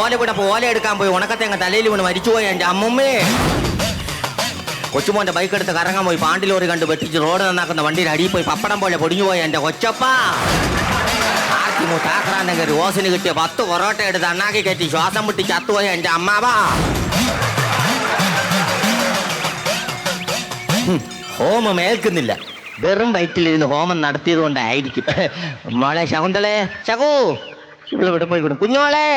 ഓല കൂടെ ഓല എടുക്കാൻ പോയി ഉണക്കത്തേങ്ങ തലയിൽ വീണ് മരിച്ചുപോയി എന്റെ അമ്മമ്മേ. കൊച്ചുമോന്റെ ബൈക്ക് എടുത്ത് കറങ്ങാൻ പോയി പാണ്ടി ലോറി കണ്ട് വെട്ടിച്ച് റോഡ് നന്നാക്കുന്ന വണ്ടിയിൽ അടിയിൽ പോയി പപ്പടം പോലെ പൊടിഞ്ഞു പോയി എന്റെ കൊച്ചപ്പ. ആർത്തി മൂത്താക്രാന്തം കയറി ഓസിന് കിട്ടിയ പത്ത് പൊറോട്ട എടുത്ത് അണ്ണാക്കി കയറ്റി ശ്വാസം വിട്ടി ചത്തുപോയി എന്റെ അമ്മാവാ. ഹോമ ഏൽക്കുന്നില്ല വെറും വയറ്റിലിരുന്ന് ഹോമം നടത്തിയത് കൊണ്ടായിരിക്കും മോളെ ശകുന്തളെ ശകു ഇവിടെ പോയി കൊടുക്കും കുഞ്ഞോളെ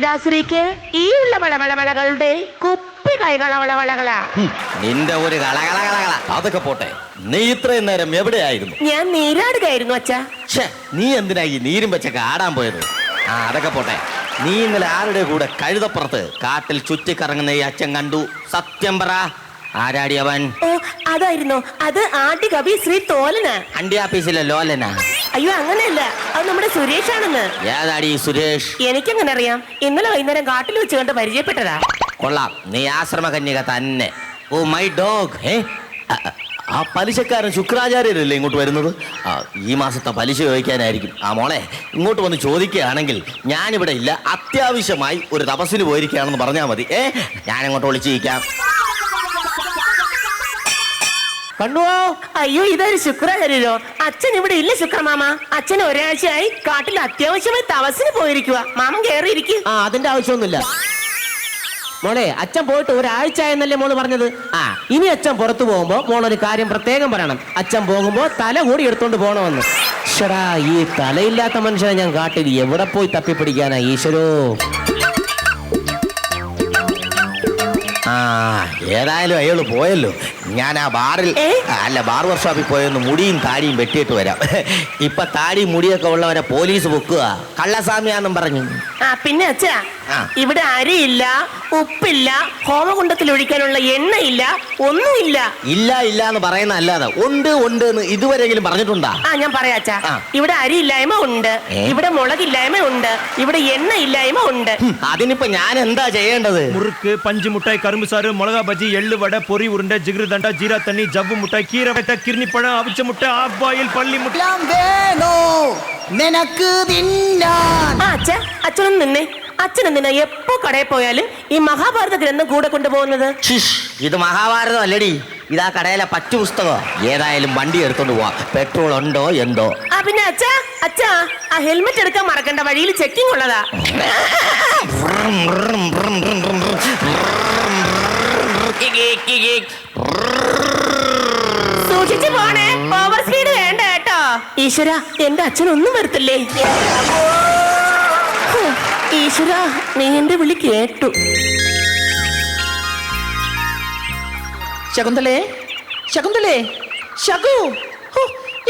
പിതാശ്രീക്ക് ഈ ഉള്ള വളവളവളകളുടെ കുപ്പി കൈകളവളവളകളാ ഹും, നിന്റെ ഒരു കളകളകളകള അതൊക്കെ പോട്ടെ നീ ഇത്രയും നേരം എവിടെയായിരുന്നു? ഞാൻ നീരാടുകയായിരുന്നു അച്ഛാ. ഛേ നീ എന്തിനാ ഈ നീരും വെച്ചൊക്കെ ആടാൻ പോയത്? ആ അതൊക്കെ പോട്ടെ. നീ ഇന്നലെ ആരുടെ കൂടെ കഴുതപ്പുറത്ത് കാട്ടിൽ ചുറ്റിക്കറങ്ങുന്ന ഈ അച്ഛൻ കണ്ടു? സത്യം പറ. ആരാടിയവൻ ഓ അതായിരുന്നു. അത് ആദ്യ കവി ശ്രീ തോലന. അണ്ടി ആഫീസിലെ ലോലനാ. അയ്യോ അങ്ങനെയല്ല. അത് നമ്മുടെ സുരേഷാണെന്ന്. ഏതാടി ഈ സുരേഷ്? എനിക്കെങ്ങനെ അറിയാം ഇന്നലെ വൈകുന്നേരം കാട്ടിൽ വെച്ച് കണ്ട് പരിചയപ്പെട്ടതാ. കൊള്ളാം. നീ ആശ്രമ കന്യക തന്നെ. ഓ മൈ ഡോഗ് ഏ ആ, ആ പലിശക്കാരൻ ശുക്രാചാര്യരല്ലേ ഇങ്ങോട്ട് വരുന്നത്? ആ, ഈ മാസത്തെ പലിശ ചോദിക്കാനായിരിക്കും. ആ മോളെ ഇങ്ങോട്ട് വന്ന് ചോദിക്കുകയാണെങ്കിൽ ഞാനിവിടെ ഇല്ല. അത്യാവശ്യമായി ഒരു തപസ്സിന് പോയിരിക്കുകയാണെന്ന് പറഞ്ഞാൽ മതി. ഏ? ഞാൻ അങ്ങോട്ട് വിളിച്ചിരിക്കാം കണ്ടുവോ? അയ്യോ ഇതൊരു ശുക്രാചാര്യരോ അച്ഛൻ ഇവിടെ ഇല്ല ശുക്രമാമ. അച്ഛൻ ഒരാഴ്ചയായി കാട്ടിൽ അത്യാവശ്യമായി തപസ്സിന് പോയിരിക്കുക മാമൻ കയറിയിരിക്കും ആ അതിന്റെ ആവശ്യമൊന്നുമില്ല. മോളെ അച്ഛൻ പോയിട്ട് ഒരാഴ്ച ആയെന്നല്ലേ മോൾ പറഞ്ഞത്? ആ ഇനി അച്ഛൻ പുറത്തു പോകുമ്പോ ഒരു കാര്യം പ്രത്യേകം പറയണം. അച്ഛൻ പോകുമ്പോ തല കൂടി എടുത്തോണ്ട് പോകണമെന്ന് ഷടാ ഈ തലയില്ലാത്ത മനുഷ്യനെ ഞാൻ കാട്ടിൽ എവിടെ പോയി തപ്പിപ്പിടിക്കാനാ ഈശ്വരോ? ആ ഏതായാലും അയാൾ പോയല്ലോ. ഞാൻ ആ ബാറിൽ അല്ല ബാർ വർക്ക്ഷോപ്പിൽ പോയൊന്ന് മുടിയും താടിയും വെട്ടിയിട്ട് വരാം. ഇപ്പൊ താടിയും മുടിയൊക്കെ ഉള്ളവരെ പോലീസ് പൊക്കുക. കള്ളസ്വാമിയാന്നും പറഞ്ഞു. ആ പിന്നെ അച്ഛാ. ഇവിടെ അരിയില്ല ഉപ്പില്ല ഹോമകുണ്ടത്തിൽ ഒഴിക്കാനുള്ള എണ്ണയില്ല ഒന്നുമില്ല ഇല്ല ഇല്ല എന്ന് പറയുന്ന അല്ലാതെ ഉണ്ട് ഉണ്ട് എന്ന് ഇതുവരെയെങ്കിലും പറഞ്ഞിട്ടുണ്ടാ ആ ഞാൻ പറയാ അച്ഛാ ആ. ഇവിടെ അരിയില്ലായ്മ ഉണ്ട് ഏ? ഇവിടെ മുളകില്ലായ്മ ഉണ്ട് ഇവിടെ എണ്ണ ഇല്ലായ്മ ഉണ്ട് ഹും, അതിനിപ്പോ ഞാൻ എന്താ ചെയ്യേണ്ടത് முறுக்கு பஞ்சு மிட்டாய் கரும்பு சாறு மிளகா பஜ்ஜி எள்ளு வடை பொரி உருண்டை ஜிகிரு தண்டா ஜீரா தண்ணி ஜவ்வு மிட்டாய் கீரை வெட்ட கிர்னி பழம் அவிச்ச முட்டை ஆஃப் பாயில் பள்ளி முட்டை എല്ലാം വേണോ നിനക്ക് തിന്നാൻ ആ അച്ഛ അച്ഛനൊന്ന് നിന്നേ അച്ഛൻ എന്തിനാ എപ്പോ കടയിൽ പോയാലും ഈ മഹാഭാരത ഗ്രന്ഥം കൂടെ കൊണ്ടുപോകുന്നത് ഇത് മഹാഭാരതം അല്ലടി ആ കടയിലെ പറ്റു പുസ്തകോ ഏതായാലും വണ്ടി എടുത്തോണ്ട് പോവാ പെട്രോൾ ഉണ്ടോ എന്തോ ആ പിന്നെ അച്ഛാ അച്ഛാ ആ ഹെൽമെറ്റ് എടുക്കാൻ മറക്കണ്ട വഴിയിൽ ചെക്കിംഗ് ഉള്ളതാ സൂക്ഷിച്ചു പോണേ ഓവർ സ്പീഡ് വേണ്ട കേട്ടോ ഈശ്വര എന്റെ അച്ഛനൊന്നും വരത്തില്ലേ ഈശ്വര നീ എന്റെ വിളി കേട്ടു. ശകുന്തളേ ശകുന്തളേ ശകു.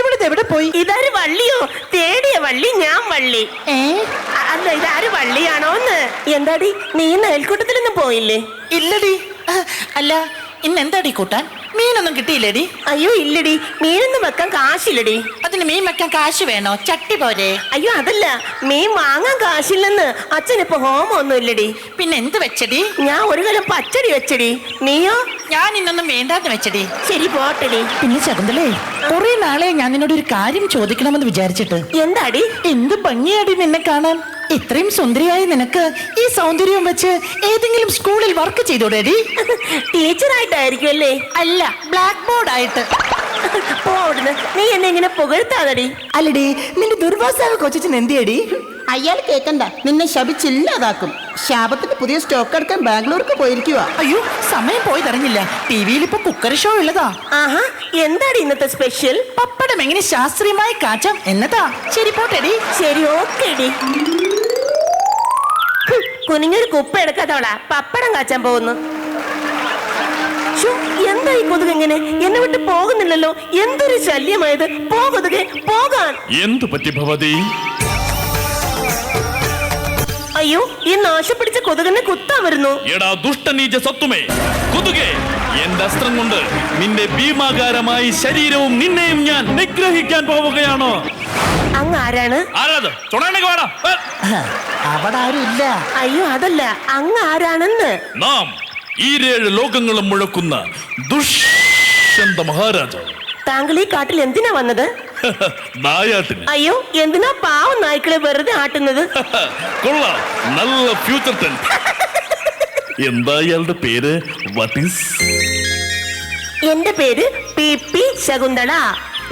ഇവിടുത്തെ എവിടെ പോയി? ഇതാര് വള്ളിയോ? തേടിയ വള്ളി ഞാൻ വള്ളി. ഏ? അല്ല ഇതാര് വള്ളിയാണോന്ന്? എന്താടി നീ ഇന്ന് അയൽക്കൂട്ടത്തിലൊന്നും പോയില്ലേ? ഇല്ലടി. അല്ല ഇന്ന് എന്താടി കൂട്ടാൻ? മീനൊന്നും കിട്ടിയില്ലടി? അയ്യോ ഇല്ലടി. മീനൊന്നും വെക്കാൻ കാശില്ലടി. അതിന് മീൻ വെക്കാൻ കാശ് വേണോ? ചട്ടി പോരെ. അയ്യോ അതല്ല. മീൻ വാങ്ങാൻ കാശില്ലെന്ന് അച്ഛനിപ്പോ ഹോമം ഒന്നും ഇല്ലടി. പിന്നെ എന്ത് വെച്ചടി? ഞാൻ ഒരു കലം പച്ചടി വെച്ചടി. നീയോ? ഞാൻ ഇന്നൊന്നും വേണ്ടാന്ന് വെച്ചടി. ശരി പോട്ടടി. പിന്നെ ശകുന്തളേ കുറെ നാളെ ഞാൻ നിന്നോട് ഒരു കാര്യം ചോദിക്കണമെന്ന് വിചാരിച്ചിട്ട്. എന്താടി? എന്ത് ഭംഗിയാടി നിന്നെ കാണാൻ? ഇത്രയും സുന്ദരിയായി നിനക്ക് ഈ സൗന്ദര്യം വെച്ച് ഏതെങ്കിലും സ്കൂളിൽ വർക്ക് ചെയ്തോടേടി? ടീച്ചറായിട്ടായിരിക്കും അല്ലേ അല്ല ബ്ലാക്ക് ബോർഡ് ആയിട്ട്. പോ അവിടുന്ന്. നീ എന്നെ ഇങ്ങനെ പുകഴ്ത്താതടി. അല്ലടി നിന്റെ ദുർവാസാവ് കൊച്ചിന് എന്തിയടി? അയാൾ കേക്കണ്ട. നിന്നെ ശപിച്ചില്ലാതാക്കും ശാപത്തിന്റെ പുതിയ സ്റ്റോക്ക് എടുക്കാൻ ബാംഗ്ലൂർക്ക് പോയിരിക്കുക അയ്യോ സമയം പോയി തരഞ്ഞില്ല ടിവിയിൽ ഇപ്പൊ കുക്കറി ഷോ ഉള്ളതാ. ആഹാ എന്താടി ഇന്നത്തെ സ്പെഷ്യൽ പപ്പടം എങ്ങനെ ശാസ്ത്രീയമായി കാച്ചം എന്നതാ. ശരി പോട്ടെടി. ശരി ഓക്കേടി. കുനിഞ്ഞൊരു കുപ്പ എടുക്കാത്തവളാ. പപ്പടം കാച്ചാൻ പോകുന്നു. എന്താ ഈ കൊതുക് എങ്ങനെ എന്നെ വിട്ട് പോകുന്നില്ലല്ലോ. എന്തൊരു ശല്യമായത്? പോകൊതുകെ പോകാൻ. എന്തു പറ്റി ഭവതി? അയ്യോ ഈ നാശം പിടിച്ച കൊതുകിനെ കുത്താൻ വരുന്നു. എടാ ദുഷ്ടനീജ സത്വമേ കൊതുകെ എന്റെ അസ്ത്രം കൊണ്ട് നിന്റെ ഭീമാകാരമായി ശരീരവും നിന്നെയും ഞാൻ നിഗ്രഹിക്കാൻ പോവുകയാണോ? അങ്ങ് ആരാണ് ആരാത് ചുണാനൊക്കെ വേടാ അവിടെ ആരും ഇല്ല. അയ്യോ അതല്ല. അങ്ങ് ആരാണെന്ന് നാം ഈരേഴ് ലോകങ്ങളും മുഴക്കുന്ന ദുഷ്യന്ത മഹാരാജാവ്. താങ്കൾ ഈ കാട്ടിൽ എന്തിനാ വന്നത്? നായാട്ടിന്. അയ്യോ എന്തിനാ പാവം നായ്ക്കളെ വെറുതെ ആട്ടുന്നത്? കൊള്ളാം. നല്ല ഫ്യൂച്ചർ ടെൻസ് എന്താ ഇയാളുടെ പേര്? വാട്ട് ഈസ് എന്റെ പേര് പി പി ശകുന്തള.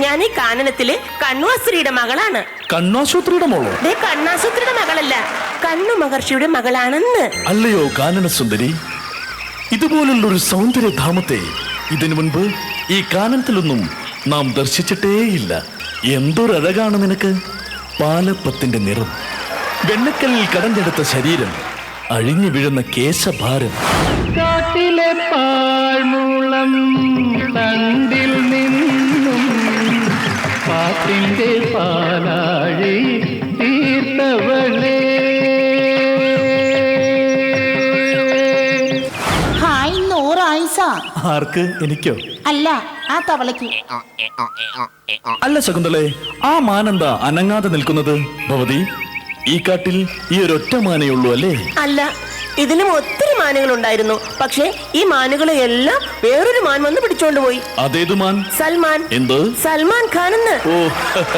ഞാൻ ഈ കാനനത്തിലെ കണ്ണുവാസ്ത്രീയുടെ മകളാണ്. കണ്ണാശുപത്രിയുടെ മോളോ? ദേ കണ്ണാസുത്രിയുടെ മകളല്ല കണ്ണു മഹർഷിയുടെ മകളാണെന്ന്. അല്ലയോ കാനന സുന്ദരി ഇതുപോലുള്ള ഒരു സൗന്ദര്യധാമത്തെ ഇതിനു മുൻപ് ഈ കാനനത്തിലൊന്നും നാം ദർശിച്ചിട്ടേയില്ല. എന്തൊരഴകാണ് നിനക്ക്? പാലപ്പത്തിന്റെ നിറം വെണ്ണക്കല്ലിൽ കടഞ്ഞെടുത്ത ശരീരം അഴിഞ്ഞു വീഴുന്ന കേശഭാരം. കാട്ടിലെ പാഴ്മൂളം തണ്ടിൽ നിന്നും പാട്ടിന്റെ പാലാഴി തീർത്തവളേ. ഹായ് നൂറായിസ ആർക്ക്? എനിക്കോ? അല്ല ആ തവളയ്ക്ക്. അല്ല ശകുന്തളെ ആ മാനന്ത അനങ്ങാതെ നിൽക്കുന്നത്? ഭവതി ഈ കാട്ടിൽ ഈ ഒരൊറ്റ ഉള്ളൂ അല്ലേ? അല്ല ഇതിലും ഒത്തിരി മാനുകൾ ഉണ്ടായിരുന്നു പക്ഷേ ഈ മാനുകളെ എല്ലാം വേറൊരു മാൻ വന്ന് പിടിച്ചോണ്ട് പോയി. അതേത് മാൻ? സൽമാൻ. എന്ത്? സൽമാൻ ഖാൻ എന്ന് ഓ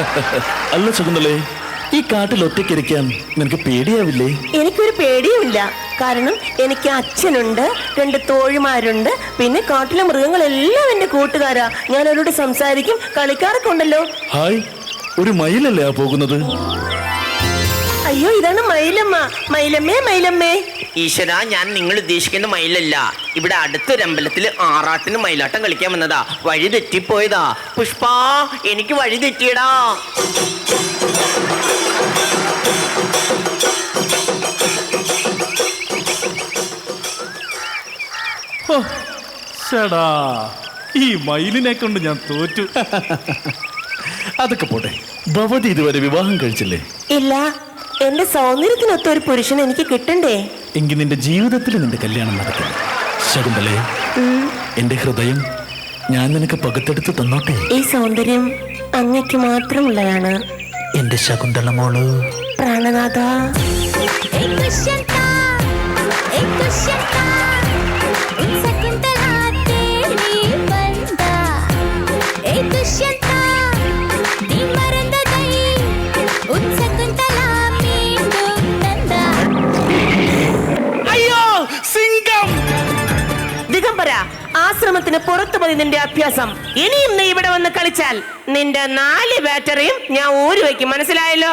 അല്ല ശകുന്തളെ ഈ കാട്ടിൽ ഒറ്റയ്ക്കിരിക്കാൻ നിനക്ക് പേടിയാവില്ലേ? എനിക്കൊരു പേടിയുമില്ല. കാരണം എനിക്ക് അച്ഛനുണ്ട് രണ്ട് തോഴിമാരുണ്ട് പിന്നെ കാട്ടിലെ മൃഗങ്ങളെല്ലാം എന്റെ കൂട്ടുകാരാ. ഞാൻ അവരോട് സംസാരിക്കും കളിക്കാറൊക്കെ ഉണ്ടല്ലോ. ഹായ് ഒരു മയിലല്ലേ ആ പോകുന്നത്? അയ്യോ ഇതാണ് മയിലമ്മ മയിലമ്മേ മയിലമ്മേ ഈശ്വര ഞാൻ നിങ്ങൾ ഉദ്ദേശിക്കുന്ന മയിലല്ല ഇവിടെ അടുത്തൊരു അമ്പലത്തിൽ ആറാട്ടിന് മയിലാട്ടം കളിക്കാൻ വന്നതാ. വഴി തെറ്റിപ്പോയതാ. പുഷ്പ എനിക്ക് വഴി തെറ്റിയടാ. ഈ മയിലിനെ കൊണ്ട് ഞാൻ തോറ്റു. അതൊക്കെ പോട്ടെ. ഭവതി ഇതുവരെ വിവാഹം കഴിച്ചില്ലേ? ഇല്ല. എന്റെ സൗന്ദര്യത്തിനൊത്ത ഒരു പുരുഷൻ എനിക്ക് കിട്ടണ്ടേ? എങ്കിൽ നിന്റെ ജീവിതത്തിൽ നിന്റെ കല്യാണം നടക്കില്ല ശകുന്തളെ എന്റെ ഹൃദയം ഞാൻ നിനക്ക് പകുത്തെടുത്ത് തന്നോട്ടെ. ഈ സൗന്ദര്യം അങ്ങയ്ക്ക് മാത്രമുള്ളതാണ്. എന്റെ ശകുന്തള മോൾ. പ്രാണനാഥ. एक ആശ്രമത്തിന് പുറത്തു പോയി നിന്റെ അഭ്യാസം. ഇനിയും നീ ഇവിടെ വന്ന് കളിച്ചാൽ നിന്റെ നാല് ബാറ്ററിയും ഞാൻ ഊരി വയ്ക്കും മനസ്സിലായല്ലോ?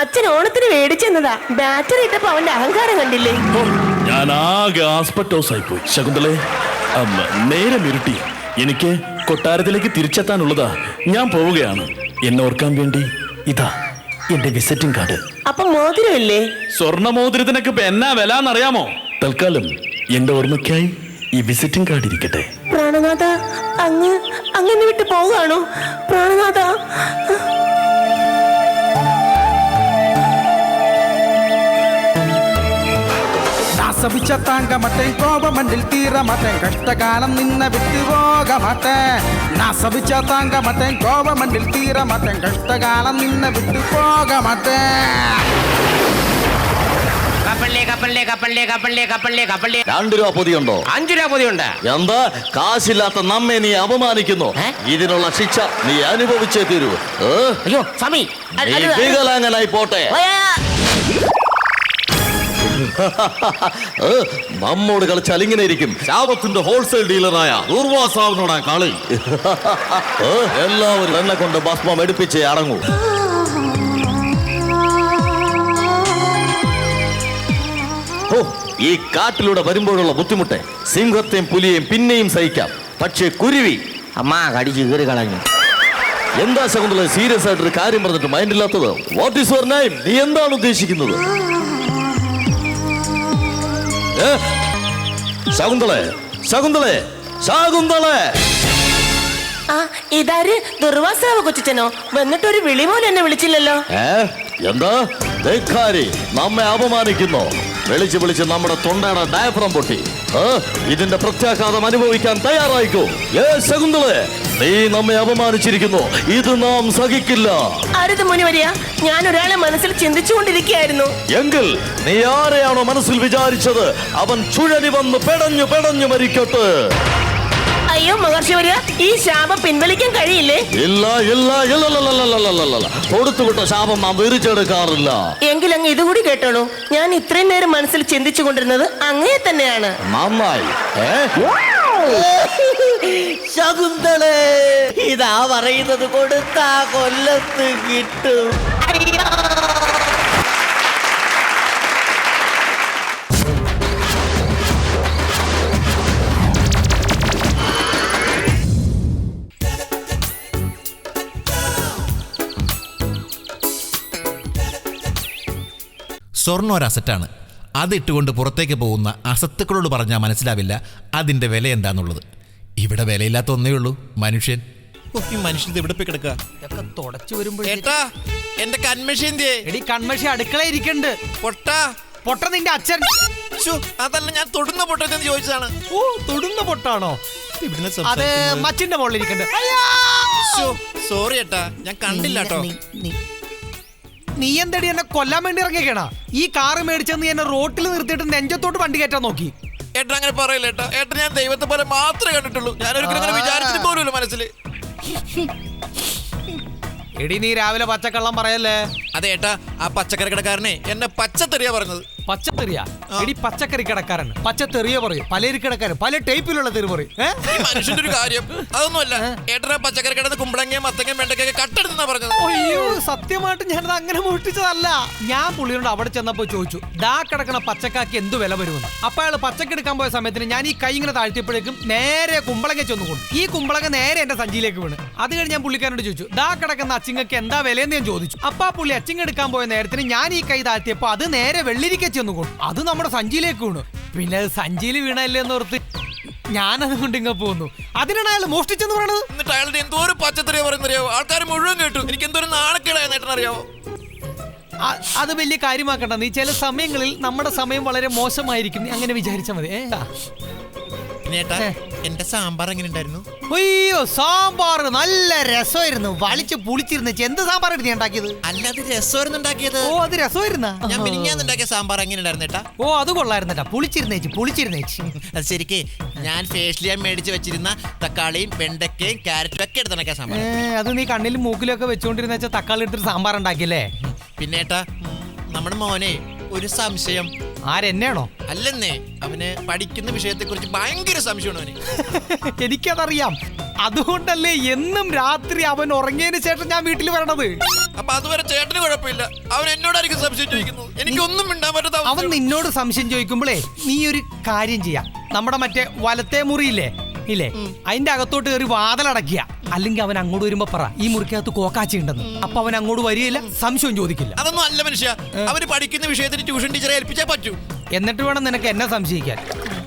അച്ഛൻ ഓണത്തിന് മേടിച്ചെന്നതാ. ബാറ്ററി ഇട്ടപ്പോ അവന്റെ അഹങ്കാരം കണ്ടില്ലേ? ഞാൻ ആകെ ആസ്പെറ്റോസ് ആയിപ്പോയി ശകുന്തളെ അമ്മ, നേരെ ഇരുട്ടി. എനിക്ക് കൊട്ടാരത്തിലേക്ക് തിരിച്ചെത്താനുള്ളതാ. ഞാൻ പോവുകയാണ്. എന്നെ ഓർക്കാൻ വേണ്ടി ഇതാ എന്റെ വിസിറ്റിംഗ് കാർഡ്. അപ്പൊ മോതിരമില്ലേ? സ്വർണമോതിരത്തിനൊക്കെ ഇപ്പൊ എന്നാ വില എന്നറിയാമോ? തൽക്കാലം എന്റെ ഓർമ്മയ്ക്കായി ഈ വിസിറ്റിംഗ് കാർഡ് ഇരിക്കട്ടെ പ്രാണനാഥ അങ്ങ് അങ്ങനെ വിട്ട് പോവുകയാണോ? പ്രാണനാഥ നാസപിച്ച താങ്ക കോപമണ്ടിൽ തീര കഷ്ടകാലം നിന്നെ വിട്ടു പോക താങ്ക കോപമണ്ടിൽ തീര കഷ്ടകാലം നിന്നെ വിട്ടു പോക കപ്പലിലെ കപ്പലിലെ കപ്പലിലെ കപ്പലിലെ കപ്പലിലെ കപ്പലിലെ. രണ്ടു രൂപ പൊതിയുണ്ടോ? അഞ്ചു രൂപ പൊതിയുണ്ട്. എന്താ? കാശില്ലാത്ത നമ്മെ നീ അപമാനിക്കുന്നു? ഇതിനുള്ള ശിക്ഷ നീ അനുഭവിച്ചേ തീരൂ? അയ്യോ സ്വാമി. വികലാംഗനായി പോട്ടെ. നമ്മോട് കളിച്ചാൽ ഇങ്ങനെ ഇരിക്കും. ശാപത്തിന്റെ ഹോൾസെയിൽ ഡീലറായ ദുർവാസാവിനോടാ കളി. എല്ലാവരും എന്നെ കൊണ്ട് ഭസ്മം എടുപ്പിച്ചേ അടങ്ങൂ. ഈ കാട്ടിലൂടെ വരുമ്പോഴുള്ള ബുദ്ധിമുട്ട് സിംഹത്തെയും പുലിയെയും പിന്നെയും സഹിക്കാം. പക്ഷേ കുരുവി അമ്മ കടിച്ച് കീറി കളഞ്ഞു. എന്താ ശകുന്തള സീരിയസ് ആയിട്ടൊരു കാര്യം പറഞ്ഞിട്ട് മൈൻഡ് ഇല്ലാത്തത്? വാട്ട് ഈസ് യുവർ നെയിം നീ എന്താണ് ഉദ്ദേശിക്കുന്നത്? ശകുന്തളെ ശകുന്തളെ ശകുന്തളെ! ആ ഇതാര്? ദുർവാസാവ് കൊച്ചിച്ചനോ? വന്നിട്ട് ഒരു വിളി പോലും എന്നെ വിളിച്ചില്ലല്ലോ. എന്താ? നമ്മെ അപമാനിക്കുന്നു. വിളിച്ച് വിളിച്ച് നമ്മുടെ തൊണ്ടയുടെ ഡയഫ്രം പൊട്ടി. ഇതിന്റെ പ്രത്യാഘാതം അനുഭവിക്കാൻ തയ്യാറായിക്കോ? ഏ ശകുന്തളെ നീ നമ്മെ അപമാനിച്ചിരിക്കുന്നു. ഇത് നാം സഹിക്കില്ല. അരുത് മുനിവരിയ? ഞാൻ ഒരാളെ മനസ്സിൽ ചിന്തിച്ചുകൊണ്ടിരിക്കുകയായിരുന്നു. എങ്കിൽ നീ ആരെയാണോ മനസ്സിൽ വിചാരിച്ചത്? അവൻ ചുഴലി വന്ന് പെടഞ്ഞു പെടഞ്ഞു മരിക്കട്ടെ. അയ്യോ മഹർഷി വരിക ഈ ശാപം പിൻവലിക്കാൻ കഴിയില്ലേ? ഇല്ല ഇല്ല ഇല്ല കൊടുത്തുവിട്ട ശാപം നാം തിരിച്ചെടുക്കാറില്ല എങ്കിൽ അങ്ങ് ഇതുകൂടി കേട്ടോളൂ. ഞാൻ ഇത്രയും നേരം മനസ്സിൽ ചിന്തിച്ചു കൊണ്ടിരുന്നത് അങ്ങേ തന്നെയാണ്. നന്നായി. ഏ? ശകുന്തളേ ഇതാ പറയുന്നത് കൊടുത്താ കൊല്ലത്ത് കിട്ടും. സ്വർണം ഒരു അസറ്റാണ് അതിട്ടുകൊണ്ട് പുറത്തേക്ക് പോകുന്ന അസത്തുക്കളോട് പറഞ്ഞാൽ മനസ്സിലാവില്ല അതിന്റെ വില എന്താന്നുള്ളത്. ഇവിടെ വിലയില്ലാത്ത ഒന്നേ ഉള്ളൂ മനുഷ്യൻ. ഓ, ഈ മനുഷ്യൻ ഇത് എവിടെ പോയി കിടക്കുക തുടച്ചു വരുമ്പോ ഏട്ടാ എന്റെ കൺമഷീൻ എടി കൺമഷി അടുക്കള ഇരിക്കണ്ട്. പൊട്ടാ. പൊട്ട നിന്റെ അച്ഛൻ. അതല്ല ഞാൻ തൊടുന്ന ചോദിച്ചതാണ്. ഓ തൊടുന്ന പൊട്ടാണോ? അത്. മച്ചിന്റെ മുകളിൽ ഇരിക്കണ്ട്. സോറി ഏട്ടാ ഞാൻ കണ്ടില്ല കേട്ടോ. നീ എന്തടി എന്നെ കൊല്ലാൻ വേണ്ടി ഇറങ്ങിയേക്കണ? ഈ കാറ് മേടിച്ചെന്ന് എന്നെ റോട്ടിൽ നിർത്തിയിട്ട് നെഞ്ചത്തോട്ട് വണ്ടി കയറ്റാൻ നോക്കി. ഏട്ടാ അങ്ങനെ പറയില്ല ഏട്ടാ. ഏട്ടാ ഞാൻ ദൈവത്തെ പോലെ മാത്രമേ കണ്ടിട്ടുള്ളൂ. ഞാൻ ഒരിക്കലും അങ്ങനെ വിചാരിച്ചിട്ട് പോലുമില്ല മനസ്സിൽ. എടി നീ രാവിലെ പച്ചക്കള്ളം പറയല്ലേ? അതെ ഏട്ടാ ആ പച്ചക്കറി കടക്കാരനെ എന്നെ പച്ചത്തെറിയാ പറഞ്ഞത്. പച്ചത്തെറിയ. എടി പച്ചക്കറി കടക്കാരൻ പച്ചത്തെറിയ പറയും. പലരി കിടക്കാരൻ പല ടൈപ്പിലുള്ള തെറി പറയും ഈ മനുഷ്യന്റെ ഒരു കാര്യം. അതൊന്നുമല്ല. ഏട്ടനാ പച്ചക്കറി കടന്ന് കുമ്പളങ്ങയും മത്തങ്ങയും വെണ്ടക്കൊക്കെ കട്ടെടുത്താ പറഞ്ഞത്. അയ്യോ സത്യമായിട്ട് ഞാനത് അങ്ങനെ മോഷ്ടിച്ചതല്ല. ഞാൻ പുള്ളിയോട് അവിടെ ചെന്നപ്പോ ചോദിച്ചു ഡാ കിടക്കണ പച്ചക്കാക്ക് എന്ത് വില വരുമെന്ന്? അപ്പൊ അയാൾ പച്ചക്ക് എടുക്കാൻ പോയ സമയത്തിന് ഞാൻ ഈ കൈ ഇങ്ങനെ താഴ്ത്തിയപ്പോഴേക്കും നേരെ കുമ്പളങ്ങ ചെന്ന് കൊണ്ടു. ഈ കുമ്പളങ്ങ നേരെ എന്റെ സഞ്ചിയിലേക്ക് വീണ്. അത് കഴിഞ്ഞ് ഞാൻ പുള്ളിക്കാരോട് ചോദിച്ചു ഡാ കിടക്കുന്ന അച്ചിങ്ങക്ക് എന്താ വിലയെന്ന്? ഞാൻ ചോദിച്ചു. അപ്പാ പുള്ളി അച്ചിങ്ങ എടുക്കാൻ പോയ നേരത്തിന് ഞാൻ ഈ കൈ താഴ്ത്തിയപ്പോ അത് നേരെ വെള്ളിരിക്ക ചെന്ന് കൊണ്ടു അത് നമ്മുടെ സഞ്ചിയിലേക്ക് വീണു. പിന്നെ അത് സഞ്ചിയിൽ വീണല്ലേ എന്ന് ഓർത്ത് ഞാനത് കൊണ്ട് ഇങ്ങ പോന്നു. അതിനാണ് അയാൾ മോഷ്ടിച്ചെന്ന് പറയണത്? എന്നിട്ട് അയാളുടെ എന്തോ ഒരു പച്ചത്തറിയ പറയുന്നറിയാവോ? ആൾക്കാർ മുഴുവൻ കേട്ടു. എനിക്ക് എന്തോ ഒരു നാണക്കേടായ നേട്ടനറിയാവോ? അത് വലിയ കാര്യമാക്കണ്ട. നീ ചില സമയങ്ങളിൽ നമ്മുടെ സമയം വളരെ മോശമായിരിക്കും. അങ്ങനെ വിചാരിച്ചാൽ മതി. ഏ? ഏട്ടാ എന്റെ സാമ്പാർ എങ്ങനെ ഉണ്ടായിരുന്നു അയ്യോ സാമ്പാർ നല്ല രസമായിരുന്നു. വളിച്ച് പുളിച്ചിരുന്നു എന്ത് സാമ്പാർ നീ ഉണ്ടാക്കിയത്? അല്ലാതെ രസമായിരുന്നു ഉണ്ടാക്കിയത്. ഓ അത് രസമായിരുന്ന? ഞാൻ മിനിഞ്ഞാന്ന് ഉണ്ടാക്കിയ സാമ്പാർ എങ്ങനെ ഉണ്ടായിരുന്നു ഏട്ടാ? ഓ അത് കൊള്ളായിരുന്നേട്ടാ പുളിച്ചിരുന്നേച്ചി പുളിച്ചിരുന്നേച്ചി അത് ശരിക്ക് ഞാൻ ഫേഷ്യൽ ചെയ്യാൻ മേടിച്ച് വെച്ചിരുന്ന തക്കാളിയും വെണ്ടക്കയും ക്യാരറ്റും ഒക്കെ എടുത്തുണ്ടാക്കിയ സാമ്പാർ. അത് നീ കണ്ണിലും മൂക്കിലും ഒക്കെ വെച്ചോണ്ടിരുന്ന വെച്ചാൽ തക്കാളി എടുത്തിട്ട് സാമ്പാർ ഉണ്ടാക്കിയല്ലേ? പിന്നെ ഏട്ടാ നമ്മുടെ മോനെ ഒരു സംശയം. ആരെന്നെയാണോ? അല്ലെന്നേ. അവന് പഠിക്കുന്ന വിഷയത്തെ കുറിച്ച് ഭയങ്കര സംശയമാണ് അവന്. എനിക്കതറിയാം. അതുകൊണ്ടല്ലേ എന്നും രാത്രി അവൻ ഉറങ്ങിയതിന് ശേഷം ഞാൻ വീട്ടിൽ വരണത്? അപ്പൊ അതുവരെ ചേട്ടന് കുഴപ്പമില്ല. അവൻ എന്നോടായിരിക്കും സംശയം ചോദിക്കുന്നത്. എനിക്കൊന്നും മിണ്ടാൻ പറ്റാത്ത അവൻ അവസ്ഥയാണ്. നിന്നോട് സംശയം ചോദിക്കുമ്പോഴേ നീ ഒരു കാര്യം ചെയ്യാം. നമ്മുടെ മറ്റേ വലത്തെ മുറിയില്ലേ? ഇല്ലേ? അതിന്റെ അകത്തോട്ട് കയറി വാതിലടക്കുക അല്ലെങ്കിൽ അവൻ അങ്ങോട്ട് വരുമ്പോ പറ ഈ മുറിക്കകത്ത് കോക്കാച്ചി ഉണ്ടെന്ന് അപ്പൊ അവൻ അങ്ങോട്ട് വരികയില്ല സംശയം ചോദിക്കില്ല. അതൊന്നും അല്ല മനുഷ്യ. അവർ പഠിക്കുന്ന വിഷയത്തിന് ട്യൂഷൻ ടീച്ചറെ ഏൽപ്പിച്ചേ പറ്റൂ. എന്നിട്ട് വേണം നിനക്ക് എന്നെ സംശയിക്കാൻ.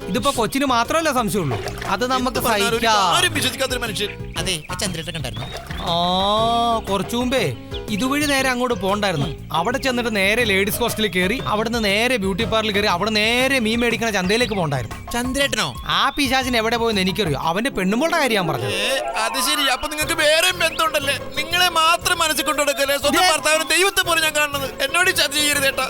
ഇതിപ്പോ കൊച്ചിന് മാത്രമല്ല സംശയമുള്ളൂ. അത് നമുക്ക് സഹിക്കാം. മനുഷ്യൻ. അതെ ചന്ദ്രേട്ടൻ കണ്ടായിരുന്നു. ആ കുറച്ചു മുമ്പേ ഇതുവഴി നേരെ അങ്ങോട്ട് പോണ്ടായിരുന്നു. അവിടെ ചെന്നിട്ട് നേരെ ലേഡീസ് ഹോസ്റ്റലിൽ കയറി അവിടുന്ന് നേരെ ബ്യൂട്ടി പാർലറിൽ കയറി അവിടെ നേരെ മീൻ മേടിക്കണ ചന്തയിലേക്ക് പോണ്ടായിരുന്നു. ചന്ദ്രേട്ടനോ? ആ പിശാചിന് എവിടെ പോയെന്ന് എനിക്കറിയോ? അവന്റെ പെണ്ണുമ്പോളുടെ കാര്യം ഞാൻ പറഞ്ഞു അത് ശരി. അപ്പൊ നിങ്ങൾക്ക് വേറെ ബന്ധമുണ്ടല്ലേ? നിങ്ങളെ മാത്രം മനസ്സിൽ കൊണ്ടുനടക്കല്ലേ സ്വന്തം ഭർത്താവിന് ദൈവത്തെ പോലെ ഞാൻ കാണുന്നത്. എന്നോട് ചർച്ച ചെയ്യരുത് ഏട്ടാ.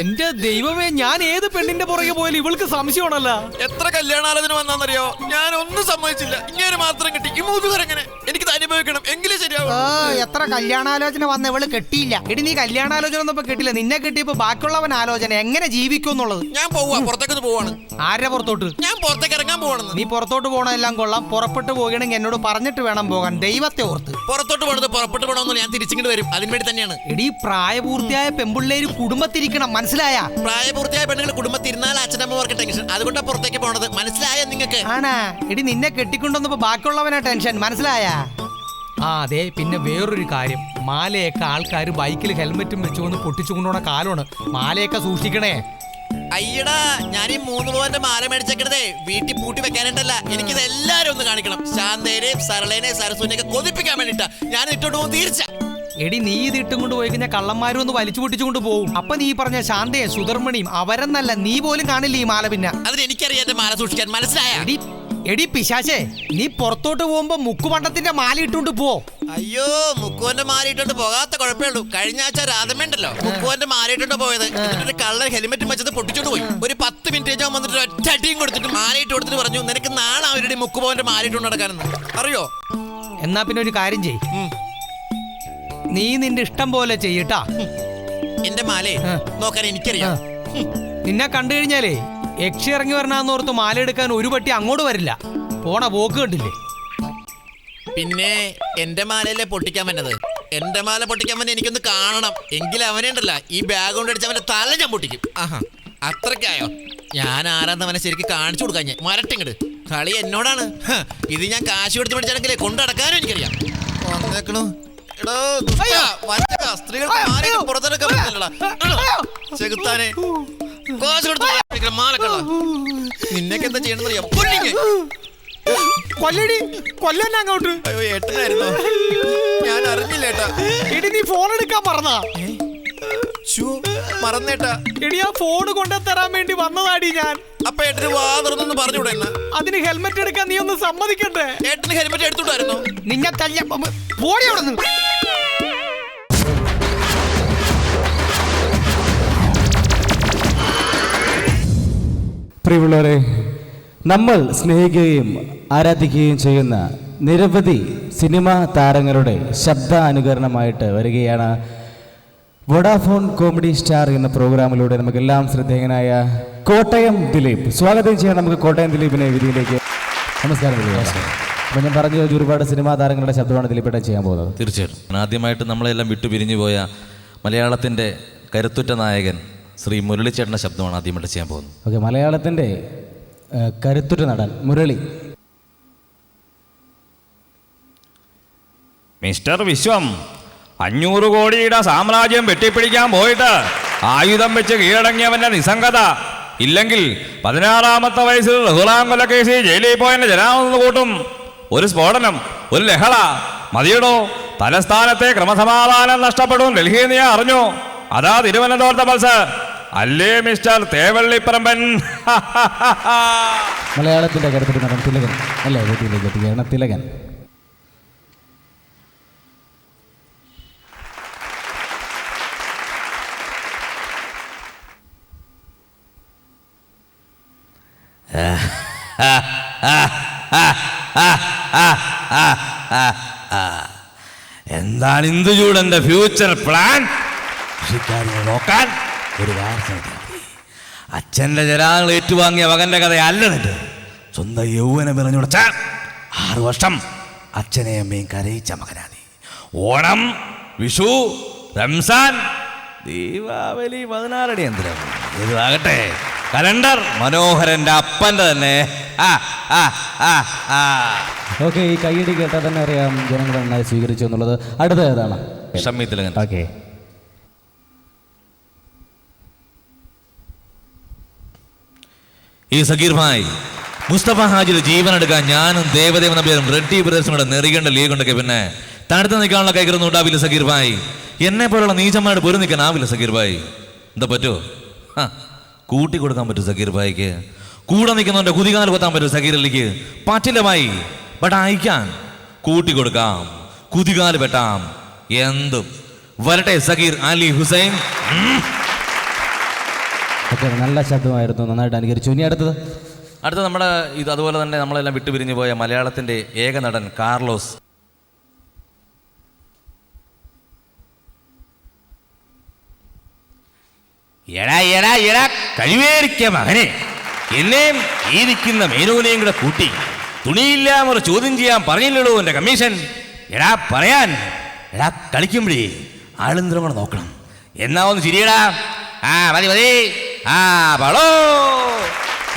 എന്റെ ദൈവമേ ഞാൻ ഏത് പെണ്ണിന്റെ പുറകെ പോയാലും ഇവൾക്ക് സംശയമാണല്ലോ. എത്ര കല്യാണാലോചന വന്നാന്നറിയോ? ഞാൻ ഒന്നും സമ്മതിച്ചില്ല. ഇങ്ങനെ മാത്രം കിട്ടി. ഈ മൂതുകരെങ്ങനെ അനുഭവിക്കണം. എങ്കിലും ശരിയാവും എത്ര കല്യാണാലോചന വന്ന ഇവൾ കെട്ടിയില്ല. എടി നീ കല്യാണാലോചന ഒന്നും ഇപ്പൊ കെട്ടില്ല നിന്നെ കിട്ടിയപ്പോ ബാക്കിയുള്ളവൻ ആലോചന എങ്ങനെ ജീവിക്കും എന്നുള്ളത്? ഞാൻ പോവാ. പുറത്തേക്ക് പോവാണ്. ആരെ പുറത്തോട്ട്? ഞാൻ പുറത്തേക്ക് ഇറങ്ങാൻ പോവാണെന്ന്. നീ പുറത്തോട്ട് പോകണമെല്ലാം കൊള്ളാം. പുറപ്പെട്ടു പോകണമെങ്കിൽ എന്നോട് പറഞ്ഞിട്ട് വേണം പോകാൻ. ദൈവത്തെ ഓർത്ത്. പുറത്തോട്ട് പോണത് പുറപ്പെട്ടു പോകണമെന്ന് ഞാൻ തിരിച്ചിങ്ങോട്ട് വരും. അതിന് വേണ്ടി തന്നെയാണ്. എടി പ്രായപൂർത്തിയായ പെമ്പിള്ളേര് കുടുംബത്തിരിക്കണം. മനസ്സിലായ? പ്രായപൂർത്തിയായ പെണ്ണുങ്ങൾ കുടുംബത്തിരുന്നാൽ അച്ഛനമ്മമാർക്ക് ടെൻഷൻ. അതുകൊണ്ടാണ് പുറത്തേക്ക് പോണത്. മനസ്സിലായ നിങ്ങൾക്ക് ആണാ. എടി നിന്നെ കെട്ടിക്കൊണ്ടുവന്നപ്പോ ബാക്കിയുള്ളവനാ ടെൻഷൻ. മനസ്സിലായ? ആ അതെ പിന്നെ വേറൊരു കാര്യം. മാലയൊക്കെ ആൾക്കാർ ബൈക്കിൽ ഹെൽമെറ്റും വെച്ചു വന്ന് പൊട്ടിച്ചു കൊണ്ടുപോണ കാലമാണ്. മാലയൊക്കെ സൂക്ഷിക്കണേ. അയ്യടാ ഞാൻ ഈ മൂന്ന് പവന്റെ മാല മേടിച്ചേക്കണതേ. വീട്ടിൽ പൂട്ടി വെക്കാനായിട്ടല്ല എനിക്കിത് എല്ലാരും ഒന്ന് കാണിക്കണം. ശാന്തേനെയും സരളേനെയും സരസ്വനെയൊക്കെ കൊതിപ്പിക്കാൻ വേണ്ടിട്ടാ ഞാൻ ഇട്ടോണ്ട് പോകും തീർച്ച. എടി നീ ഇത് ഇട്ടും കൊണ്ട് പോയി കഴിഞ്ഞാൽ കള്ളന്മാരും ഒന്ന് വലിച്ചു പൊട്ടിച്ചുകൊണ്ട് പോകും. അപ്പൊ നീ പറഞ്ഞ ശാന്തയെ സുധർമ്മണിയും അവരെന്നല്ല നീ പോലും കാണില്ല ഈ മാല പിന്നെ. അതിന് എനിക്കറിയാം എന്റെ മാല സൂക്ഷിക്കാൻ. മനസ്സിലായ? എടി പിശാശേ നീ പുറത്തോട്ട് പോകുമ്പോ മുക്കുപണ്ടത്തിന്റെ മാല ഇട്ടുകൊണ്ട് പോ. അയ്യോ മുക്കുവന്റെ മാറിയിട്ടുണ്ട് പോകാത്ത കുഴപ്പമേ ഉള്ളൂ. കഴിഞ്ഞ ആഴ്ച രാധമേണ്ടല്ലോ മുക്കുവന്റെ മാറിയിട്ടുണ്ട് പോയത്. എന്നിട്ട് കള്ളർ ഹെൽമെറ്റ് വെച്ചത് പൊട്ടിച്ചോണ്ട് പോയി. ഒരു പത്ത് മിനിറ്റ് ഞാൻ വന്നിട്ട് ഒറ്റ അടിയും കൊടുത്തിട്ട് മാലയിട്ട് കൊടുത്തിട്ട് പറഞ്ഞു നിനക്ക് നാളെ അവരുടെ മുക്കുപോവന്റെ മാലയിട്ട് നടക്കാനെന്ന്. അറിയോ? എന്നാ പിന്നെ ഒരു കാര്യം ചെയ് നീ നിന്റെ ഇഷ്ടം പോലെ ചെയ്യട്ടാ. എന്റെ മാലേ നോക്കാൻ എനിക്കറിയാം. നിന്നെ കണ്ടു കഴിഞ്ഞാലേ യക്ഷി ഇറങ്ങി വരണോർത്ത് മാല എടുക്കാൻ ഒരു പട്ടി അങ്ങോട്ട് വരില്ല. പോണ പോക്ക് കണ്ടില്ലേ? പിന്നെ എന്റെ മാലയല്ലേ പൊട്ടിക്കാൻ പറ്റത് എന്റെ മാല പൊട്ടിക്കാൻ പറ്റുന്ന എനിക്കൊന്ന് കാണണം. എങ്കിൽ അവനെ ഉണ്ടല്ല ഈ ബാഗ് കൊണ്ട് അടിച്ച് അവന്റെ തല ഞാൻ പൊട്ടിക്കും. ആഹാ അത്രയ്ക്കായോ? ഞാൻ ആരാന്ന് അവനെ ശരിക്കും കാണിച്ചു കൊടുക്കാൻ ഞാൻ മരട്ടിങ്ങട് കളി എന്നോടാണ്. ഇത് ഞാൻ കാശ് കൊടുത്ത് പഠിച്ചാണെങ്കിലേ കൊണ്ടു നടക്കാനും എനിക്കറിയാം. വന്നേക്കണു. സ്ത്രീകൾക്ക് പുറത്തെടുക്കാൻ പറ്റില്ലടാ. ചെകുത്താനെ. കാശ് കൊടുത്ത് മേടിക്കണം, മാലക്കള്ള നിന്നൊക്കെ എന്താ ചെയ്യണമെന്നറിയാം. കൊല്ലടി കൊല്ലന്നെ അങ്ങോട്ട്. അയ്യോ ഏട്ടനായിരുന്നു? ഞാൻ അറിഞ്ഞില്ല ഏട്ടാ. എടി നീ ഫോൺ എടുക്കാൻ പറഞ്ഞാ മറന്നേട്ടാ എടി ആ ഫോൺ കൊണ്ടു തരാൻ വേണ്ടി വന്നതാടി ഞാൻ. അപ്പൊ ഏട്ടന് വാ തുറന്നൊന്ന് അതിന് ഹെൽമെറ്റ് എടുക്കാൻ നീ ഒന്ന് സമ്മതിക്കണ്ടേ? ഏട്ടന് ഹെൽമെറ്റ് എടുത്തുണ്ടായിരുന്നു നിന്നെ തല്ല പോടി അവിടെ നിന്ന് പ്രിയമുള്ളവരെ നമ്മൾ സ്നേഹിക്കുകയും ആരാധിക്കുകയും ചെയ്യുന്ന നിരവധി സിനിമാ താരങ്ങളുടെ ശബ്ദ അനുകരണമായിട്ട് വരികയാണ് വോഡാഫോൺ കോമഡി സ്റ്റാർ എന്ന പ്രോഗ്രാമിലൂടെ നമുക്കെല്ലാം ശ്രദ്ധേയനായ കോട്ടയം ദിലീപ്. സ്വാഗതം ചെയ്യാൻ നമുക്ക് കോട്ടയം ദിലീപിനെ വിധിയിലേക്ക് നമസ്കാരം അപ്പൊ ഞാൻ പറഞ്ഞു ഒരുപാട് സിനിമാ താരങ്ങളുടെ ശബ്ദമാണ് ദിലീപേട്ടൻ ചെയ്യാൻ പോകുന്നത്. തീർച്ചയായിട്ടും. ആദ്യമായിട്ട് നമ്മളെല്ലാം വിട്ടുപിരിഞ്ഞു പോയ മലയാളത്തിന്റെ കരുത്തുറ്റ നായകൻ ശ്രീ മുരളിച്ചേട്ടന്റെ ശബ്ദമാണ് ആദ്യമായിട്ട് ചെയ്യാൻ പോകുന്നത്. ഓക്കെ മലയാളത്തിന്റെ കരുത്തുറ്റ നടൻ മുരളി. മിസ്റ്റർ വിശ്വം അഞ്ഞൂറ് കോടിയുടെ സാമ്രാജ്യം വെട്ടിപ്പിടിക്കാൻ പോയിട്ട് ആയുധം വെച്ച് കീഴടങ്ങിയവന്റെ നിസ്സംഗത. ഇല്ലെങ്കിൽ പതിനാറാമത്തെ വയസ്സിൽ റഹുലാം കൊലക്കേസി ജയിലിൽ പോയതിന്റെ ജനാമെന്ന് കൂട്ടും. ഒരു സ്ഫോടനം ഒരു ലഹള. മതിയടോ തലസ്ഥാനത്തെ ക്രമസമാധാനം നഷ്ടപ്പെടും ഡൽഹിയിൽ നീ അറിഞ്ഞു. അതാ തിരുവനന്തപുരത്തെ പൾസ്. അല്ലേ മിസ്റ്റർ തേവള്ളിപ്പറമ്പൻ. മലയാളത്തിന്റെ കരുത്തുറ്റ നടൻ തിലകൻ. അല്ലേ വീട്ടിലേക്ക് തിലകൻ. എന്താണ് ഇന്ദുചൂടന്റെ ഫ്യൂച്ചർ പ്ലാൻ? കൃഷിക്കാരിനെ നോക്കാൻ. ഒരു വാർത്ത അച്ഛന്റെ അച്ഛന്റെ ഏറ്റുവാങ്ങിയ മകന്റെ കഥയല്ല കഥയല്ലത് സ്വന്തം യൗവനം പിറഞ്ഞുടച്ച ആറു വർഷം അച്ഛനെ അമ്മയും കരയിച്ച മകനാണ് നീ. ഓണം വിഷു റംസാൻ ദീപാവലി പതിനാറടി എന്തിനാണ് ഇതാകട്ടെ കലണ്ടർ മനോഹരന്റെ അപ്പന്റെ തന്നെ. ആ ആ ആ ആ. ഓക്കെ ഈ കൈയടി കേട്ടാൽ തന്നെ അറിയാം ജനങ്ങൾ നന്നായി സ്വീകരിച്ചു എന്നുള്ളത്. അടുത്ത ഏതാണ്? ഷമ്മി തിലകൻ ഓക്കെ. ഈ സഗീർ ഭായ് മുസ്തഫ ഹാജിയുടെ ജീവൻ എടുക്കാൻ ഞാനും ദേവദേവ നബിയും റെഡ്ഡി ബ്രദേഴ്സും കൂടെ നെറികേണ്ട ലീഗ് ഉണ്ടൊക്കെ പിന്നെ. തണുത്ത് നിൽക്കാനുള്ള കൈകറൊന്നും ഉണ്ടാവില്ല സഗീർ ഭായ് എന്നെ പോലുള്ള നീചന്മാരുടെ പൊരു നിൽക്കാൻ ആവില്ല സഗീർ ഭായ് എന്താ പറ്റുമോ കൂട്ടി കൊടുക്കാൻ പറ്റും സഗീർ ഭായിക്ക് കൂടെ നിൽക്കുന്നവന്റെ കുതികാൽ കൊത്താൻ പറ്റും സഗീർ അലിക്ക് പറ്റില്ല ഭായി ബട്ട് അയക്കാൻ കൂട്ടി കൊടുക്കാം കുതികാൽ വെട്ടാം. എന്തും. വരട്ടെ സഗീർ അലി ഹുസൈൻ. ഓക്കെ നല്ല ശബ്ദമായിരുന്നു നന്നായിട്ട് അനുകരിച്ചു. ഇനി അടുത്തത്. അടുത്ത നമ്മുടെ ഇത് അതുപോലെ തന്നെ നമ്മളെല്ലാം വിട്ടുപിരിഞ്ഞു പോയ മലയാളത്തിന്റെ ഏക നടൻ കാർലോസ്. എടാ എടാ എടാ കഴിവേരിക്ക മകനെ. എന്നെയും ഈ നിൽക്കുന്ന മേനൂനെയും കൂടെ കൂട്ടി തുണിയില്ലാമ ഒരു ചോദ്യം ചെയ്യാൻ പറഞ്ഞില്ലടോ എന്റെ കമ്മീഷൻ. എടാ പറയാൻ. എടാ കളിക്കുമ്പോഴേ ആളെന്തരം കൂടെ നോക്കണം. എന്നാ ഒന്ന് ശരിയടാ ആ മതി മതി.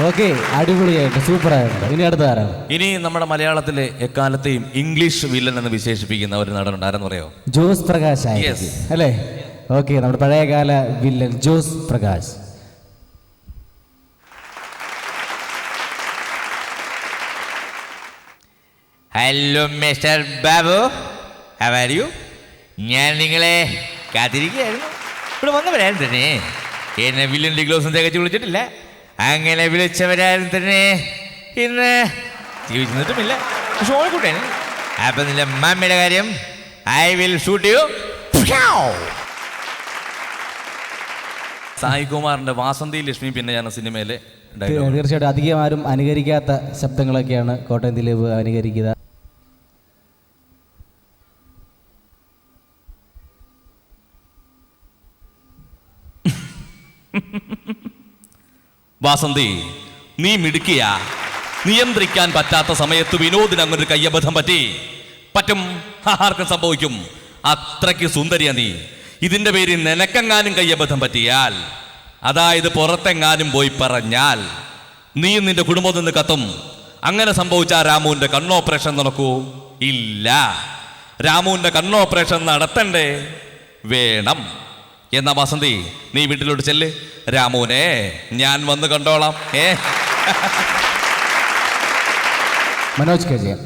ഓക്കെ അടിപൊളിയായിട്ട് സൂപ്പറായിട്ടുണ്ട് ഇനി അടുത്ത ആരാണ് ഇനി നമ്മുടെ മലയാളത്തിലെ എക്കാലത്തെയും ഇംഗ്ലീഷ് വില്ലൻ എന്ന് വിശേഷിപ്പിക്കുന്ന ഒരു നടനുണ്ട്. ആരെന്ന് പറയോ ജോസ് പ്രകാശ് അല്ലേ? ഓക്കെ നമ്മുടെ പഴയകാല villain Jose Prakash. Hello mister Babu how are you ഞാൻ നിങ്ങളെ കാത്തിരിക്കുകയായിരുന്നു. ഇവിടെ വന്നവരായിരുന്നു തന്നെ. എന്നെ വില്ലൻ ഡിഗ്ലോസും തികച്ചു വിളിച്ചിട്ടില്ല. അങ്ങനെ വിളിച്ചവരാരും തന്നെ ഇന്ന് ജീവിച്ചു നിന്നിട്ടുമില്ല പക്ഷെ ഓൾക്കൂട്ടൻ അപ്പൊ നിന്റെ മമ്മിയുടെ കാര്യം ഐ വിൽ ഷൂട്ട് യു. സായികുമാറിന്റെ വാസന്തി ലക്ഷ്മി പിന്നെ ഞാൻ സിനിമയിലെ. തീർച്ചയായിട്ടും അധികം ആരും അനുകരിക്കാത്ത ശബ്ദങ്ങളൊക്കെയാണ് കോട്ടയം ദിലീപ് അനുകരിക്കുക. വാസന്തി നീ മിടുക്കിയ. നിയന്ത്രിക്കാൻ പറ്റാത്ത സമയത്ത് വിനോദിന് അങ്ങനൊരു കയ്യബദ്ധം പറ്റി. പറ്റും ആർക്കും സംഭവിക്കും. അത്രയ്ക്ക് സുന്ദരിയ നീ. ഇതിന്റെ പേരിൽ നിനക്കെങ്ങാനും കയ്യബദ്ധം പറ്റിയാൽ അതായത് പുറത്തെങ്ങാനും പോയി പറഞ്ഞാൽ നീ നിന്റെ കുടുംബത്തിൽ നിന്ന് കത്തും. അങ്ങനെ സംഭവിച്ച രാമുവിന്റെ കണ്ണോപ്പറേഷൻ നടക്കൂ? ഇല്ല. രാമുവിന്റെ കണ്ണോപ്പറേഷൻ നടത്തണ്ടേ? വേണം. എന്നാ വാസന്തി നീ വീട്ടിലോട്ട് ചെല്ല്. രാമുനെ ഞാൻ വന്ന് കണ്ടോളാം. ഏ? മനോജ് കെ ജയൻ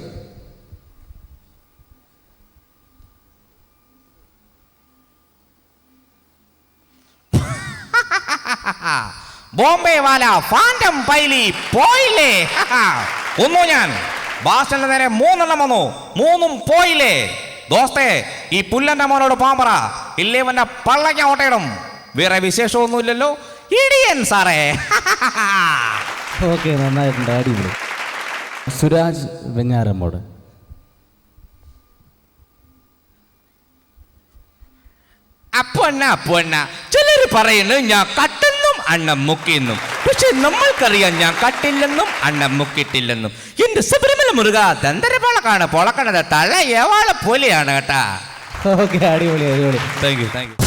ബോംബെ വാല ഫാൻഡം പൈലി പോയില്ലേ? ഒന്നു ഞാൻ. ബാസ്റ്റന്റെ നേരെ മൂന്നെണ്ണം വന്നു. മൂന്നും പോയില്ലേ? ദോസ്തേ ഈ പുല്ലന്റെ മോനോട് പോകാൻ പറ. ഇല്ലേ വന്ന പള്ളയ്ക്ക് ഓട്ടയിടും വേറെ വിശേഷമൊന്നുമില്ലല്ലോ. ഇടിയൻ സാറേ. ഓക്കെ നന്നായിട്ടുണ്ട്. അടിപൊളി. സുരാജ് വെഞ്ഞാറമ്മോട്. അപ്പൊന്ന അപ്പൊന്ന ചിലർ പറയുന്നു ഞാൻ കട്ടെന്നും അണ്ണം മുക്കിയെന്നും. പക്ഷെ നമ്മൾക്കറിയാം ഞാൻ കട്ടില്ലെന്നും അണ്ണം മുക്കിയിട്ടില്ലെന്നും. എന്റെ ശബരിമല മുരുക ദന്തരപോളക്കാണ് പൊളക്കണത് തല എവാളെ പോലെയാണ് കേട്ടാ. ഓക്കെ അടിപൊളി അടിപൊളി. Thank you thank you